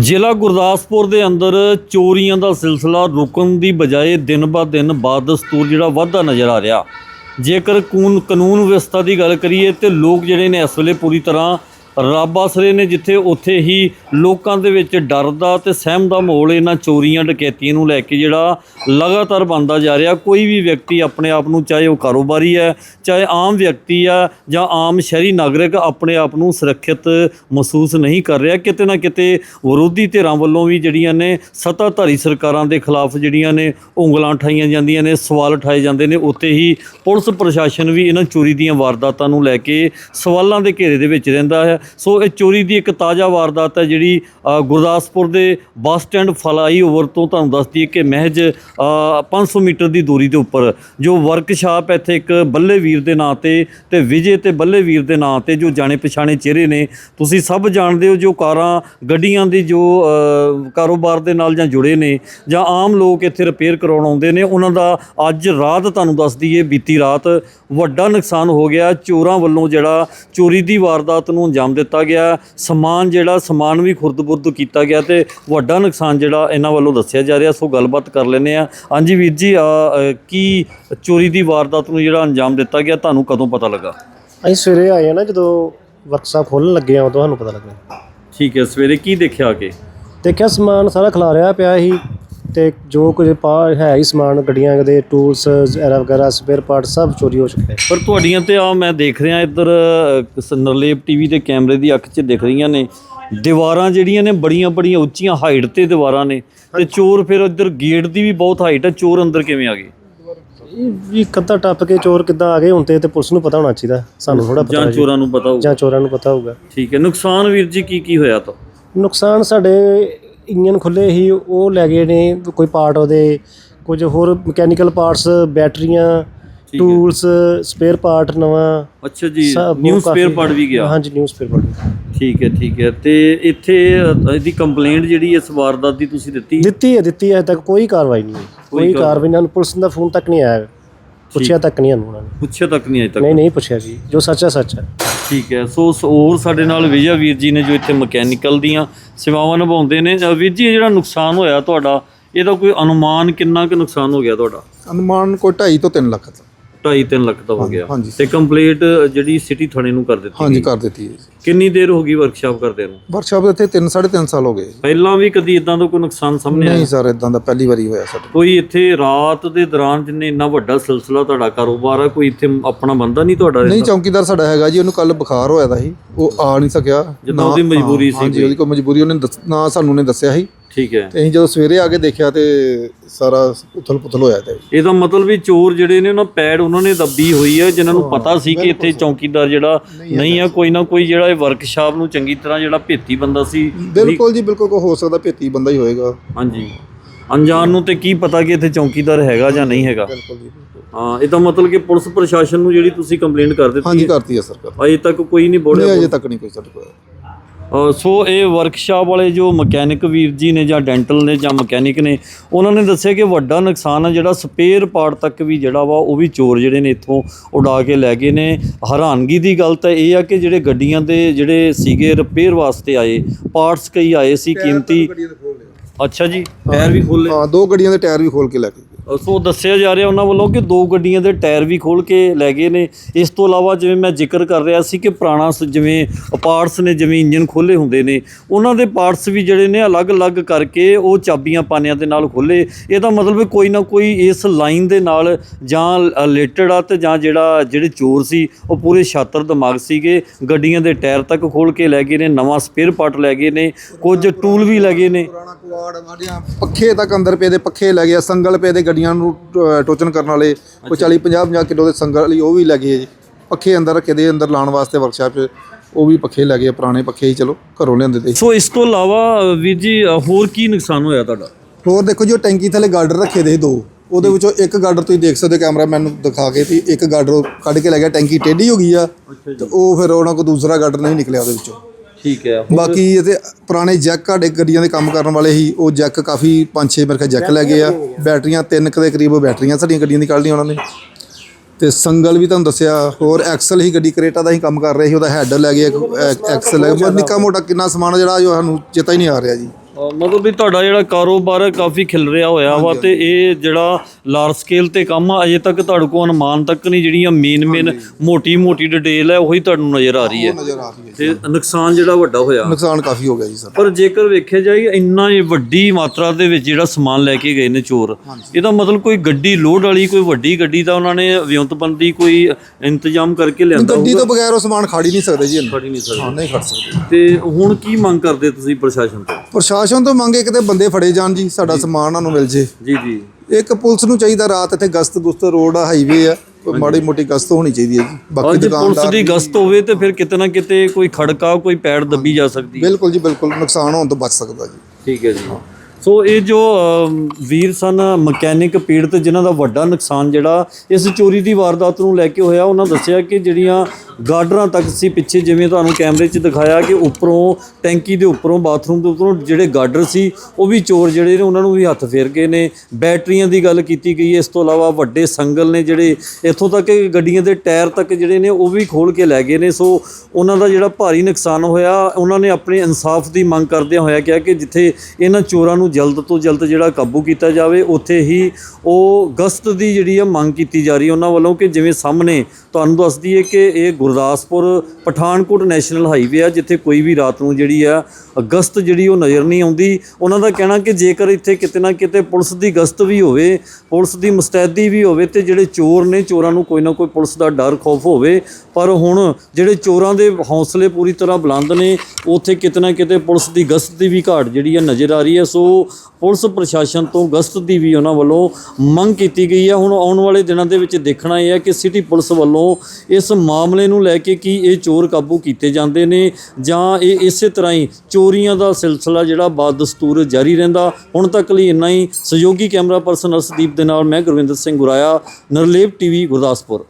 ਜ਼ਿਲ੍ਹਾ ਗੁਰਦਾਸਪੁਰ ਦੇ ਅੰਦਰ ਚੋਰੀਆਂ ਦਾ ਸਿਲਸਿਲਾ ਰੁਕਣ ਦੀ ਬਜਾਏ ਦਿਨ ਬਾ ਦਿਨ ਬਾਦਸਤੂਰ ਜਿਹੜਾ ਵੱਧਦਾ ਨਜ਼ਰ ਆ ਰਿਹਾ। ਜੇਕਰ ਕੂਨ ਕਾਨੂੰਨ ਵਿਵਸਥਾ ਦੀ ਗੱਲ ਕਰੀਏ ਤੇ ਲੋਕ ਜਿਹੜੇ ਨੇ ਇਸ ਵੇਲੇ ਪੂਰੀ ਤਰ੍ਹਾਂ ਰੱਬ ਆਸਰੇ ਨੇ ਜਿੱਥੇ ਉੱਥੇ ਹੀ ਲੋਕਾਂ ਦੇ ਵਿੱਚ ਡਰ ਦਾ ਤੇ ਸਹਿਮ ਦਾ ਮਾਹੌਲ ਇਹਨਾਂ ਚੋਰੀਆਂ, ਡਕੈਤੀਆਂ ਨੂੰ ਲੈ ਕੇ ਜਿਹੜਾ ਲਗਾਤਾਰ ਬਣਦਾ ਜਾ ਰਿਹਾ। ਕੋਈ ਵੀ ਵਿਅਕਤੀ ਆਪਣੇ ਆਪ ਨੂੰ, ਚਾਹੇ ਉਹ ਕਾਰੋਬਾਰੀ ਹੈ, ਚਾਹੇ ਆਮ ਵਿਅਕਤੀ ਆ ਜਾਂ ਆਮ ਸ਼ਹਿਰੀ ਨਾਗਰਿਕ, ਆਪਣੇ ਆਪ ਨੂੰ ਸੁਰੱਖਿਅਤ ਮਹਿਸੂਸ ਨਹੀਂ ਕਰ ਰਿਹਾ। ਕਿਤੇ ਨਾ ਕਿਤੇ ਵਿਰੋਧੀ ਧਿਰਾਂ ਵੱਲੋਂ ਵੀ ਜਿਹੜੀਆਂ ਨੇ ਸੱਤਾਧਾਰੀ ਸਰਕਾਰਾਂ ਦੇ ਖਿਲਾਫ ਜਿਹੜੀਆਂ ਨੇ ਉਂਗਲਾਂ ਉਠਾਈਆਂ ਜਾਂਦੀਆਂ ਨੇ, ਸਵਾਲ ਉਠਾਏ ਜਾਂਦੇ ਨੇ। ਉੱਤੇ ਹੀ ਪੁਲਿਸ ਪ੍ਰਸ਼ਾਸਨ ਵੀ ਇਹਨਾਂ ਚੋਰੀ ਦੀਆਂ ਵਾਰਦਾਤਾਂ ਨੂੰ ਲੈ ਕੇ ਸਵਾਲਾਂ ਦੇ ਘੇਰੇ ਦੇ ਵਿੱਚ ਰਹਿੰਦਾ ਹੈ। ਸੋ ਇਹ ਚੋਰੀ ਦੀ ਇੱਕ ਤਾਜ਼ਾ ਵਾਰਦਾਤ ਹੈ ਜਿਹੜੀ ਗੁਰਦਾਸਪੁਰ ਦੇ ਬੱਸ ਸਟੈਂਡ ਫਲਾਈ ਓਵਰ ਤੋਂ ਤੁਹਾਨੂੰ ਦੱਸਦੀ ਹੈ ਕਿ ਮਹਿਜ ਅ, 500 ਮੀਟਰ ਦੀ ਦੂਰੀ ਦੇ ਉੱਪਰ ਜੋ ਵਰਕਸ਼ਾਪ ਇੱਥੇ ਇੱਕ ਬੱਲੇ ਵੀਰ ਦੇ ਨਾਂ ਤੇ ਤੇ ਵਿਜੇ ਤੇ ਬੱਲੇ ਵੀਰ ਦੇ ਨਾਂ ਤੇ ਜੋ ਜਾਣੇ ਪਛਾਣੇ ਚਿਹਰੇ ਨੇ ਤੁਸੀਂ ਸਭ ਜਾਣਦੇ ਹੋ ਜੋ ਕਾਰਾਂ ਗੱਡੀਆਂ ਦੀ ਜੋ ਕਾਰੋਬਾਰ ਦੇ ਨਾਲ ਜਾਂ ਜੁੜੇ ਨੇ ਜਾਂ ਆਮ ਲੋਕ ਇੱਥੇ ਰਿਪੇਅਰ ਕਰਾਉਣ ਆਉਂਦੇ ਨੇ ਉਹਨਾਂ ਦਾ ਅੱਜ ਰਾਤ ਤੁਹਾਨੂੰ ਦੱਸ ਦਈਏ ਬੀਤੀ ਰਾਤ ਵੱਡਾ ਨੁਕਸਾਨ ਹੋ ਗਿਆ ਚੋਰਾਂ ਵੱਲੋਂ ਜਿਹੜਾ ਚੋਰੀ ਦੀ ਵਾਰਦਾਤ ਨੂੰ ਅੰਜਾਮ ਦਿੱਤਾ ਗਿਆ। ਸਮਾਨ ਜਿਹੜਾ ਸਮਾਨ ਵੀ ਖੁਰਦ-ਬੁਰਦ ਕੀਤਾ ਗਿਆ ਤੇ ਵੱਡਾ ਨੁਕਸਾਨ ਜਿਹੜਾ ਇਹਨਾਂ ਵੱਲੋਂ ਦੱਸਿਆ ਜਾ ਰਿਹਾ ਸੋ ਗੱਲਬਾਤ ਕਰ ਲੈਂਦੇ ਆ ਹਾਂਜੀ ਵੀਰ ਜੀ ਕੀ ਚੋਰੀ ਦੀ ਵਾਰਦਾਤ ਨੂੰ ਜਿਹੜਾ ਅੰਜਾਮ ਦਿੱਤਾ ਗਿਆ ਤੁਹਾਨੂੰ ਕਦੋਂ ਪਤਾ ਲੱਗਾ? ਅਸੀਂ ਸਵੇਰੇ ਆਏ ਆ ਨਾ ਜਦੋਂ ਵਰਕਸ਼ਾਪ ਖੋਲਣ ਲੱਗੇ ਆ ਉਦੋਂ ਸਾਨੂੰ ਪਤਾ ਲੱਗਾ। ਠੀਕ ਹੈ ਸਵੇਰੇ ਕੀ ਦੇਖਿਆ ਆ ਕੇ? ਦੇਖਿਆ ਸਮਾਨ ਸਾਰਾ ਖਿਲਾਰਿਆ ਪਿਆ ਸੀ। ਤੇ ਜੋ ਕੁਝ ਪਾ ਹੈ ਹੀ ਸਮਾਨ ਗੱਡੀਆਂ ਦੇ ਟੂਲਸ ਐਰਾ ਵਗੈਰਾ ਸਪੇਅਰ ਪਾਰਟ ਸਭ ਚੋਰੀ ਹੋ ਚੁੱਕੇ ਪਰ ਤੁਹਾਡੀਆਂ ਤੇ ਆ ਮੈਂ ਦੇਖ ਰਿਹਾ ਇੱਧਰ ਨਰਲੇਪ ਟੀਵੀ ਦੇ ਕੈਮਰੇ ਦੀ ਅੱਖ 'ਚ ਦਿਖ ਰਹੀਆਂ ਨੇ। ਦੀਵਾਰਾਂ ਜਿਹੜੀਆਂ ਨੇ ਬੜੀਆਂ ਬੜੀਆਂ ਉੱਚੀਆਂ ਹਾਈਟ ਤੇ ਦੀਵਾਰਾਂ ਨੇ। ਤੇ ਚੋਰ ਫਿਰ ਇੱਧਰ ਗੇਟ ਦੀ ਵੀ ਬਹੁਤ ਹਾਈਟ ਹੈ ਚੋਰ ਅੰਦਰ ਕਿਵੇਂ ਆ ਗਏ? ਇਹ ਵੀ ਕੱਦਾ ਟੱਪ ਕੇ ਚੋਰ ਕਿੱਦਾਂ ਆ ਗਏ ਹੁਣ ਤੇ ਤੇ ਪੁਲਿਸ ਨੂੰ ਪਤਾ ਹੋਣਾ ਚਾਹੀਦਾ। ਸਾਨੂੰ ਥੋੜਾ ਪਤਾ ਜਾਂ। ਚੋਰਾਂ ਨੂੰ ਪਤਾ ਹੋਊ ਜਾਂ ਚੋਰਾਂ ਨੂੰ ਪਤਾ ਹੋਊਗਾ। ਠੀਕ ਹੈ। ਨੁਕਸਾਨ ਵੀਰ ਜੀ ਕੀ ਕੀ ਹੋਇਆ ਤਾਂ? ਨੁਕਸਾਨ ਸਾਡੇ ਇੰਜਨ ਖੁੱਲੇ ਹੀ ਉਹ ਲੈ ਗਏ ਨੇ ਕੋਈ ਪਾਰਟ ਉਹਦੇ ਕੁਝ ਹੋਰ ਮਕੈਨੀਕਲ ਪਾਰਟਸ ਬੈਟਰੀਆਂ ਟੂਲਸ ਸਪੇਅਰ ਪਾਰਟ ਨਵਾਂ। ਅੱਛਾ ਜੀ ਨਿਊ ਸਪੇਅਰ ਪਾਰਟ ਵੀ ਗਿਆ। ਹਾਂਜੀ ਨਿਊ ਸਪੇਅਰ ਪਾਰਟ ਠੀਕ ਹੈ ਠੀਕ ਹੈ। ਤੇ ਇੱਥੇ ਇਹਦੀ ਕੰਪਲੇਂਟ ਜਿਹੜੀ ਇਸ ਵਾਰਦਾਤ ਦੀ ਤੁਸੀਂ ਦਿੱਤੀ? ਦਿੱਤੀ ਹੈ ਦਿੱਤੀ ਹੈ ਤੱਕ ਕੋਈ ਕਾਰਵਾਈ ਨਹੀਂ ਕੋਈ ਕਾਰਵਾਈ ਨਾਲ ਪੁਲਿਸ ਦਾ ਫੋਨ ਤੱਕ ਨਹੀਂ ਆਇਆ। ਪੁੱਛਿਆ ਤੱਕ ਨਹੀਂ ਉਹਨਾਂ ਨੇ। ਪੁੱਛਿਆ ਤੱਕ ਨਹੀਂ ਅਜੇ ਤੱਕ। ਨਹੀਂ ਨਹੀਂ ਪੁੱਛਿਆ ਜੀ। ਜੋ ਸੱਚ ਹੈ ਸੱਚ ਹੈ ਠੀਕ ਹੈ। ਸੋ ਸ- ਹੋਰ ਸਾਡੇ ਨਾਲ ਵਿਜਾ ਵੀਰ ਜੀ ਨੇ ਜੋ ਇੱਥੇ ਮਕੈਨੀਕਲ ਦੀਆਂ ਸੇਵਾਵਾਂ ਨਿਭਾਉਂਦੇ ਨੇ। ਅ, ਵੀਰ ਜੀ ਇਹ ਜਿਹੜਾ ਨੁਕਸਾਨ ਹੋਇਆ ਤੁਹਾਡਾ ਇਹਦਾ ਕੋਈ ਅਨੁਮਾਨ ਕਿੰਨਾ ਕੁ ਨੁਕਸਾਨ ਹੋ ਗਿਆ ਤੁਹਾਡਾ? ਅਨੁਮਾਨ ਕੋਈ 2.5 ਤੋਂ 3 ਲੱਖ ਤੱਕ 2.5 3 ਲੱਖ ਦਾ ਹੋ ਗਿਆ। ਹਾਂਜੀ। ਤੇ ਕੰਪਲੀਟ ਜਿਹੜੀ ਸਿਟੀ ਥਾਣੇ ਨੂੰ ਕਰ ਦਿੱਤੀ ਹਾਂਜੀ ਕਰ ਦਿੱਤੀ ਹੈ ਜੀ। ਕਿੰਨੀ ਦੇਰ ਹੋ ਗਈ ਵਰਕਸ਼ਾਪ ਕਰਦੇ ਨੂੰ? ਵਰਕਸ਼ਾਪ ਇੱਥੇ 3 3.5 ਸਾਲ ਹੋ ਗਏ ਪਹਿਲਾਂ ਵੀ ਕਦੀ ਇਦਾਂ ਦਾ ਕੋਈ ਨੁਕਸਾਨ ਸਾਹਮਣੇ ਆਇਆ? ਨਹੀਂ ਸਰ ਇਦਾਂ ਦਾ ਪਹਿਲੀ ਵਾਰੀ ਹੋਇਆ ਸਾਡੇ ਕੋਈ ਇੱਥੇ ਰਾਤ ਦੇ ਦੌਰਾਨ ਜਿੰਨੇ ਇੰਨਾ ਵੱਡਾ ਸਿਲਸਿਲਾ ਤੁਹਾਡਾ ਕਾਰੋਬਾਰ ਆ ਕੋਈ ਇੱਥੇ ਆਪਣਾ ਬੰਦਾ ਨਹੀਂ ਤੁਹਾਡਾ ਨਹੀਂ ਚੌਕੀਦਾਰ ਸਾਡਾ ਹੈਗਾ ਜੀ ਉਹਨੂੰ ਕੱਲ ਬੁਖਾਰ ਹੋਇਆ ਦਾ ਸੀ। ਉਹ ਆ ਨਹੀਂ ਸਕਿਆ ਜਿੱਦਾਂ ਉਹਦੀ ਮਜਬੂਰੀ ਸੀ ਹਾਂਜੀ ਉਹਦੀ ਕੋਈ ਮਜਬੂਰੀ ਉਹਨੇ ਦੱਸ- ਨਾ ਸਾਨੂੰ ਨੇ ਦੱਸਿਆ ਸੀ। ਠੀਕ ਹੈ। ਤੇ ਅਸੀਂ ਜਦੋਂ ਸਵੇਰੇ ਆ ਕੇ ਦੇਖਿਆ ਤੇ ਸਾਰਾ ਉਥਲ ਪੁਥਲ ਹੋਇਆ ਤੇ। ਇਹਦਾ ਮਤਲਬ ਵੀ ਚੋਰ ਜਿਹੜੇ ਨੇ ਉਹਨਾਂ ਪੈਡ ਉਹਨਾਂ ਨੇ ਦੱਬੀ ਹੋਈ ਹੈ ਜਿਨ੍ਹਾਂ ਨੂੰ ਪਤਾ ਸੀ ਕਿ ਇੱਥੇ ਚੌਕੀਦਾਰ ਜਿਹੜਾ ਨਹੀਂ ਆ ਕੋਈ ਨਾ ਕੋਈ ਜਿਹੜਾ ਇਹ ਵਰਕਸ਼ਾਪ ਨੂੰ ਚੰਗੀ ਤਰ੍ਹਾਂ ਜਿਹੜਾ ਭੇਤੀ ਬੰਦਾ ਸੀ ਬਿਲਕੁਲ ਜੀ ਬਿਲਕੁਲ ਕੋਈ ਹੋ ਸਕਦਾ ਭੇਤੀ ਬੰਦਾ ਹੀ ਹੋਏਗਾ। ਹਾਂਜੀ। ਅਣਜਾਣ ਨੂੰ ਤੇ ਕੀ ਪਤਾ ਕਿ ਇੱਥੇ ਚੌਕੀਦਾਰ ਹੈਗਾ ਜਾਂ ਨਹੀਂ ਹੈਗਾ। ਬਿਲਕੁਲ ਜੀ। ਹਾਂ ਇਹਦਾ ਮਤਲਬ ਕਿ ਪੁਲਿਸ ਪ੍ਰਸ਼ਾਸਨ ਨੂੰ ਜਿਹੜੀ ਤੁਸੀਂ ਕੰਪਲੇਂਟ ਕਰ ਦਿੱਤੀ ਹਾਂਜੀ ਕਰਤੀ ਹੈ ਸਰਕਾਰ ਅਜੇ ਤੱਕ ਕੋਈ ਨਹੀਂ ਬੋੜਿਆ ਅਜੇ ਤੱਕ ਨਹੀਂ ਕੋਈ ਸਾਡੇ ਕੋਲ। ਸੋ ਇਹ ਵਰਕਸ਼ਾਪ ਵਾਲੇ ਜੋ ਮਕੈਨਿਕ ਵੀਰ ਜੀ ਨੇ ਜਾਂ ਡੈਂਟਲ ਨੇ ਜਾਂ ਮਕੈਨਿਕ ਨੇ ਉਹਨਾਂ ਨੇ ਦੱਸਿਆ ਕਿ ਵੱਡਾ ਨੁਕਸਾਨ ਹੈ ਜਿਹੜਾ ਸਪੇਅਰ ਪਾਰਟ ਤੱਕ ਵੀ ਜਿਹੜਾ ਵਾ ਉਹ ਵੀ ਚੋਰ ਜਿਹੜੇ ਨੇ ਇੱਥੋਂ ਉਡਾ ਕੇ ਲੈ ਗਏ ਨੇ। ਹੈਰਾਨਗੀ ਦੀ ਗੱਲ ਤਾਂ ਇਹ ਆ ਕਿ ਜਿਹੜੇ ਗੱਡੀਆਂ ਦੇ ਜਿਹੜੇ ਸੀਗੇ ਰਿਪੇਅਰ ਵਾਸਤੇ ਆਏ ਪਾਰਟਸ ਕਈ ਆਏ ਸੀ ਕੀਮਤੀ। ਅੱਛਾ ਜੀ। ਟਾਇਰ ਵੀ ਖੋਲੇ ਹਾਂ ਦੋ ਗੱਡੀਆਂ ਦੇ ਟਾਇਰ ਵੀ ਖੋਲ ਕੇ ਲੈ ਗਏ। ਸੋ ਦੱਸਿਆ ਜਾ ਰਿਹਾ ਉਹਨਾਂ ਵੱਲੋਂ ਕਿ ਦੋ ਗੱਡੀਆਂ ਦੇ ਟਾਇਰ ਵੀ ਖੋਲ ਕੇ ਲੈ ਗਏ ਨੇ। ਇਸ ਤੋਂ ਇਲਾਵਾ ਜਿਵੇਂ ਮੈਂ ਜ਼ਿਕਰ ਕਰ ਰਿਹਾ ਸੀ ਕਿ ਪੁਰਾਣਾ ਸ- ਜਿਵੇਂ ਪਾਰਟਸ ਨੇ, ਜਿਵੇਂ ਇੰਜਨ ਖੋਲੇ ਹੁੰਦੇ ਨੇ, ਉਹਨਾਂ ਦੇ ਪਾਰਟਸ ਵੀ ਜਿਹੜੇ ਨੇ ਅਲੱਗ-ਅਲੱਗ ਕਰਕੇ ਉਹ ਚਾਬੀਆਂ ਪਾਨਿਆਂ ਦੇ ਨਾਲ ਖੋਲੇ ਇਹਦਾ ਮਤਲਬ ਕੋਈ ਨਾ ਕੋਈ ਇਸ ਲਾਈਨ ਦੇ ਨਾਲ ਜਾਂ ਰਿਲੇਟਡ ਆ ਤੇ ਜਾਂ ਜਿਹੜਾ, ਜਿਹੜੇ ਚੋਰ ਸੀ, ਉਹ ਪੂਰੇ ਛਾਤਰ ਦਿਮਾਗ ਸੀਗੇ। ਗੱਡੀਆਂ ਦੇ ਟਾਇਰ ਤੱਕ ਖੋਲ ਕੇ ਲੈ ਗਏ ਨੇ, ਨਵਾਂ ਸਪੇਅਰ ਪਾਰਟ ਲੈ ਗਏ ਨੇ, ਕੁਝ ਟੂਲ ਵੀ ਲੈ ਗਏ ਨੇ। ਪੁਰਾਣਾ ਕੁਆੜ ਵਾਡੀਆਂ ਪੱਖੇ ਤੱਕ ਅੰਦਰ ਪਏ ਦੇ, ਪੱਖੇ ਲੈ ਗਏ ਸੰਗਲ ਪਏ ਦੇ ਗੱਡੀ ਗੱਡੀਆਂ ਨੂੰ ਟੋਚਨ ਕਰਨ ਵਾਲੇ ਕੋਈ 40 50 50 ਕਿਲੋ ਦੇ ਸੰਗਲ ਵਾਲੀ ਉਹ ਵੀ ਲੈ ਗਏ ਜੀ। ਪੱਖੇ ਅੰਦਰ ਰੱਖੇ ਦੇ ਅੰਦਰ ਲਾਉਣ ਵਾਸਤੇ ਵਰਕਸ਼ਾਪ 'ਚ ਉਹ ਵੀ ਪੱਖੇ ਲੈ ਗਏ ਪੁਰਾਣੇ ਪੱਖੇ ਹੀ ਚਲੋ ਘਰੋਂ ਲਿਆਂਦੇ ਤੇ। ਸੋ ਇਸ ਤੋਂ ਇਲਾਵਾ ਵੀਰ ਜੀ ਹੋਰ ਕੀ ਨੁਕਸਾਨ ਹੋਇਆ ਤੁਹਾਡਾ? ਹੋਰ ਦੇਖੋ ਜੋ ਟੈਂਕੀ ਥੱਲੇ ਗਾਰਡਰ ਰੱਖੇ ਦੇ ਦੋ। ਉਹਦੇ ਵਿੱਚੋਂ ਇੱਕ ਗਾਰਡਰ ਤੁਸੀਂ ਦੇਖ ਸਕਦੇ ਕੈਮਰਾ ਮੈਨੂੰ ਦਿਖਾ ਕੇ ਵੀ ਇੱਕ ਗਾਰਡਰ ਉਹ ਕੱਢ ਕੇ ਲੈ ਗਿਆ ਟੈਂਕੀ ਟੇਢੀ ਹੋ ਗਈ ਆ। ਤੇ ਉਹ ਫਿਰ ਉਹਨਾਂ ਕੋਲ ਦੂਸਰਾ ਗਾਰਡਰ ਨਹੀਂ ਨਿਕਲਿਆ ਉਹਦੇ ਵਿੱਚੋਂ। ਠੀਕ ਹੈ ਬਾਕੀ ਇਹਦੇ ਪੁਰਾਣੇ ਜੈਕ ਸਾਡੇ ਗੱਡੀਆਂ ਦੇ ਕੰਮ ਕਰਨ ਵਾਲੇ ਸੀ, ਉਹ ਜੈਕ ਕਾਫੀ 5-6 ਮੇਰੇ ਖਿਆਲ ਜੈਕ ਲੈ ਗਏ ਆ। ਬੈਟਰੀਆਂ ਤਿੰਨ ਕੁ ਦੇ ਕਰੀਬ ਬੈਟਰੀਆਂ ਸਾਡੀਆਂ ਗੱਡੀਆਂ ਦੀ ਕੱਢ ਲਈਆਂ ਉਹਨਾਂ ਨੇ। ਤੇ ਸੰਗਲ ਵੀ ਤੁਹਾਨੂੰ ਦੱਸਿਆ, ਹੋਰ ਐਕਸਲ ਹੀ ਗੱਡੀ ਕਰੇਟਾ ਦਾ ਹੀ ਕੰਮ ਕਰ ਰਹੇ ਸੀ, ਉਹਦਾ ਹੈਡ ਲੈ ਗਏ, ਇੱਕ ਐ- ਐਕਸਲ ਨਿੱਕਾ ਮੋਟਾ ਕਿੰਨਾ ਸਮਾਨ ਜਿਹੜਾ ਜੋ ਸਾਨੂੰ ਚੇਤਾ ਹੀ ਨਹੀਂ ਆ ਰਿਹਾ ਜੀ। ਮਤਲਬ ਵੀ ਤੁਹਾਡਾ ਜਿਹੜਾ ਕਾਰੋਬਾਰ ਹੈ ਕਾਫੀ ਖਿਲ ਰਿਹਾ ਹੋਇਆ ਵਾ ਤੇ ਇਹ ਜਿਹੜਾ ਲਾਰਜ ਸਕੇਲ ਤੇ ਕੰਮ ਆ ਅਜੇ ਤੱਕ ਤੁਹਾਡੇ ਕੋਲ ਅਨੁਮਾਨ ਤੱਕ ਨਹੀਂ ਜਿਹੜੀਆਂ ਮੇਨ ਮੇਨ ਮੋਟੀ ਮੋਟੀ ਡਿਟੇਲ ਹੈ ਉਹੀ ਤੁਹਾਨੂੰ ਨਜ਼ਰ ਆ ਰਹੀ ਹੈ। ਨਜ਼ਰ ਆ ਰਹੀ ਹੈ ਤੇ ਨੁਕਸਾਨ ਜਿਹੜਾ ਵੱਡਾ ਹੋਇਆ। ਨੁਕਸਾਨ ਕਾਫੀ ਹੋ ਗਿਆ ਜੀ ਸਰ। ਪਰ ਜੇਕਰ ਵੇਖਿਆ ਜਾਏ ਇੰਨਾ ਵੱਡੀ ਮਾਤਰਾ ਦੇ ਵਿੱਚ ਜਿਹੜਾ ਸਮਾਨ ਲੈ ਕੇ ਗਏ ਨੇ ਚੋਰ ਇਹਦਾ ਮਤਲਬ ਕੋਈ ਗੱਡੀ ਲੋਡ ਵਾਲੀ ਕੋਈ ਵੱਡੀ ਗੱਡੀ ਦਾ ਉਹਨਾਂ ਨੇ ਵਿਉਂਤਬੰਦੀ ਕੋਈ ਇੰਤਜ਼ਾਮ ਕਰਕੇ ਲਿਆਂਦਾ ਗੱਡੀ ਤੋਂ ਬਗੈਰ ਉਹ ਸਮਾਨ ਖੜ ਨਹੀਂ ਸਕਦੇ ਜੀ। ਖੜੀ ਨਹੀਂ ਸਕਦਾ। ਹਾਂ ਨਹੀਂ ਖੜ ਸਕਦੇ। ਤੇ ਹੁਣ ਕੀ ਮੰਗ ਕਰਦੇ ਤੁਸੀਂ ਪ੍ਰਸ਼ਾਸਨ ਤੋਂ? ਪ੍ਰਸ਼ਾਸਨ ਤੋਂ ਮੰਗੇ ਕਿਤੇ ਬੰਦੇ ਫੜੇ ਜਾਣ ਜੀ ਸਾਡਾ ਸਮਾਨ ਸਾਨੂੰ ਮਿਲ ਜੇ। ਜੀ ਜੀ। ਇੱਕ ਪੁਲਿਸ ਨੂੰ ਚਾਹੀਦਾ ਰਾਤ ਇੱਥੇ ਗਸਤ ਗੁਸਤ ਰੋਡ ਆ ਹਾਈਵੇ ਆ ਕੋਈ ਮਾੜੀ ਮੋਟੀ ਗਸਤ ਹੋਣੀ ਚਾਹੀਦੀ ਹੈ ਜੀ। ਬਾਕੀ ਅੱਜ ਪੁਲਿਸ ਦੀ ਗਸ਼ਤ ਹੋਵੇ ਤੇ ਫਿਰ ਕਿਤੇ ਨਾ ਕਿਤੇ ਕੋਈ ਖੜਕਾ ਕੋਈ ਪੈੜ ਦੱਬੀ ਜਾ ਸਕਦੀ ਹੈ। ਬਿਲਕੁਲ ਜੀ ਬਿਲਕੁਲ। ਨੁਕਸਾਨ ਹੋਣ ਤੋਂ ਬਚ ਸਕਦਾ ਜੀ। ਠੀਕ ਹੈ ਜੀ। ਸੋ ਇਹ ਜੋ ਵੀਰ ਸਨ ਮਕੈਨਿਕ ਪੀੜਤ ਜਿਨ੍ਹਾਂ ਦਾ ਵੱਡਾ ਨੁਕਸਾਨ ਜਿਹੜਾ ਇਸ ਚੋਰੀ ਦੀ ਵਾਰਦਾਤ ਨੂੰ ਲੈ ਕੇ ਹੋਇਆ ਉਹਨਾਂ ਦੱਸਿਆ ਕਿ ਜਿਹੜੀਆਂ ਗਾਰਡਰਾਂ ਤੱਕ ਸੀ ਪਿੱਛੇ ਜਿਵੇਂ ਤੁਹਾਨੂੰ ਕੈਮਰੇ 'ਚ ਦਿਖਾਇਆ ਕਿ ਉੱਪਰੋਂ ਟੈਂਕੀ ਦੇ ਉੱਪਰੋਂ ਬਾਥਰੂਮ ਦੇ ਉੱਪਰੋਂ ਜਿਹੜੇ ਗਾਰਡਰ ਸੀ, ਉਹ ਵੀ ਚੋਰ ਜਿਹੜੇ ਨੇ ਉਹਨਾਂ ਨੂੰ ਵੀ ਹੱਥ ਫੇਰ ਗਏ ਨੇ। ਬੈਟਰੀਆਂ ਦੀ ਗੱਲ ਕੀਤੀ ਗਈ ਹੈ ਇਸ ਤੋਂ ਇਲਾਵਾ ਵੱਡੇ ਸੰਗਲ ਨੇ ਜਿਹੜੇ ਇੱਥੋਂ ਤੱਕ ਕਿ ਗੱਡੀਆਂ ਦੇ ਟਾਇਰ ਤੱਕ ਜਿਹੜੇ ਨੇ, ਉਹ ਵੀ ਖੋਲ ਕੇ ਲੈ ਗਏ ਨੇ। ਸੋ ਉਹਨਾਂ ਦਾ ਜਿਹੜਾ ਭਾਰੀ ਨੁਕਸਾਨ ਹੋਇਆ, ਉਹਨਾਂ ਨੇ ਆਪਣੇ ਇਨਸਾਫ ਦੀ ਮੰਗ ਕਰਦਿਆਂ ਹੋਇਆ ਕਿਹਾ ਕਿ ਜਿੱਥੇ ਇਹਨਾਂ ਚੋਰਾਂ ਨੂੰ ਜਲਦ ਤੋਂ ਜਲਦ ਜਿਹੜਾ ਕਾਬੂ ਕੀਤਾ ਜਾਵੇ, ਉੱਥੇ ਹੀ ਉਹ ਗਸਤ ਦੀ ਜਿਹੜੀ ਆ ਮੰਗ ਕੀਤੀ ਜਾ ਰਹੀ ਉਹਨਾਂ ਵੱਲੋਂ ਕਿ ਜਿਵੇਂ ਸਾਹਮਣੇ ਤੁਹਾਨੂੰ ਦੱਸਦੀ ਹੈ ਕਿ ਇਹ ਗੁਰਦਾਸਪੁਰ ਪਠਾਨਕੋਟ ਨੈਸ਼ਨਲ ਹਾਈਵੇ ਆ, ਜਿੱਥੇ ਕੋਈ ਵੀ ਰਾਤ ਨੂੰ ਜਿਹੜੀ ਆ ਗਸਤ ਜਿਹੜੀ ਉਹ ਨਜ਼ਰ ਨਹੀਂ ਆਉਂਦੀ। ਉਹਨਾਂ ਦਾ ਕਹਿਣਾ ਕਿ ਜੇਕਰ ਇੱਥੇ ਕਿਤੇ ਨਾ ਕਿਤੇ ਪੁਲਿਸ ਦੀ ਗਸਤ ਵੀ ਹੋਵੇ, ਪੁਲਿਸ ਦੀ ਮੁਸਤੈਦੀ ਵੀ ਹੋਵੇ ਤੇ ਜਿਹੜੇ ਚੋਰ ਨੇ, ਚੋਰਾਂ ਨੂੰ ਕੋਈ ਨਾ ਕੋਈ ਪੁਲਿਸ ਦਾ ਡਰ, ਖੌਫ ਹੋਵੇ, ਪਰ ਹੁਣ ਜਿਹੜੇ ਚੋਰਾਂ ਦੇ ਹੌਸਲੇ ਪੂਰੀ ਤਰ੍ਹਾਂ ਬੁਲੰਦ ਨੇ, ਉੱਥੇ ਕਿਤੇ ਨਾ ਕਿਤੇ ਪੁਲਿਸ ਦੀ ਗਸਤ ਦੀ ਵੀ ਘਾਟ ਜਿਹੜੀ ਆ ਨਜ਼ਰ ਆ ਰਹੀ ਹੈ। ਸੋ ਪੁਲਿਸ ਪ੍ਰਸ਼ਾਸਨ ਤੋਂ ਗਸਤ ਦੀ ਵੀ ਉਹਨਾਂ ਵੱਲੋਂ ਮੰਗ ਕੀਤੀ ਗਈ ਹੈ। ਹੁਣ ਆਉਣ ਵਾਲੇ ਦਿਨਾਂ ਦੇ ਵਿੱਚ ਦੇਖਣਾ ਇਹ ਹੈ ਕਿ ਸਿਟੀ ਪੁਲਿਸ ਵੱਲੋਂ ਇਸ ਮਾਮਲੇ ਨੂੰ ਲੈ ਕੇ ਕੀ ਇਹ ਚੋਰ ਕਾਬੂ ਕੀਤੇ ਜਾਂਦੇ ਨੇ ਜਾਂ ਇਹ ਇਸੇ ਤਰ੍ਹਾਂ ਹੀ ਚੋਰੀਆਂ ਦਾ ਸਿਲਸਿਲਾ ਜਿਹੜਾ ਬਾਦਸਤੂਰ ਜਾਰੀ ਰਹਿੰਦਾ। ਹੁਣ ਤੱਕ ਲਈ ਇੰਨਾ ਹੀ। ਸਹਿਯੋਗੀ ਕੈਮਰਾ ਪਰਸਨ ਅਰਸ਼ਦੀਪ ਦੇ ਨਾਲ ਮੈਂ ਗੁਰਵਿੰਦਰ ਸਿੰਘ ਗੁਰਾਇਆ ਨਰਲੇਵ ਟੀਵੀ ਗੁਰਦਾਸਪੁਰ।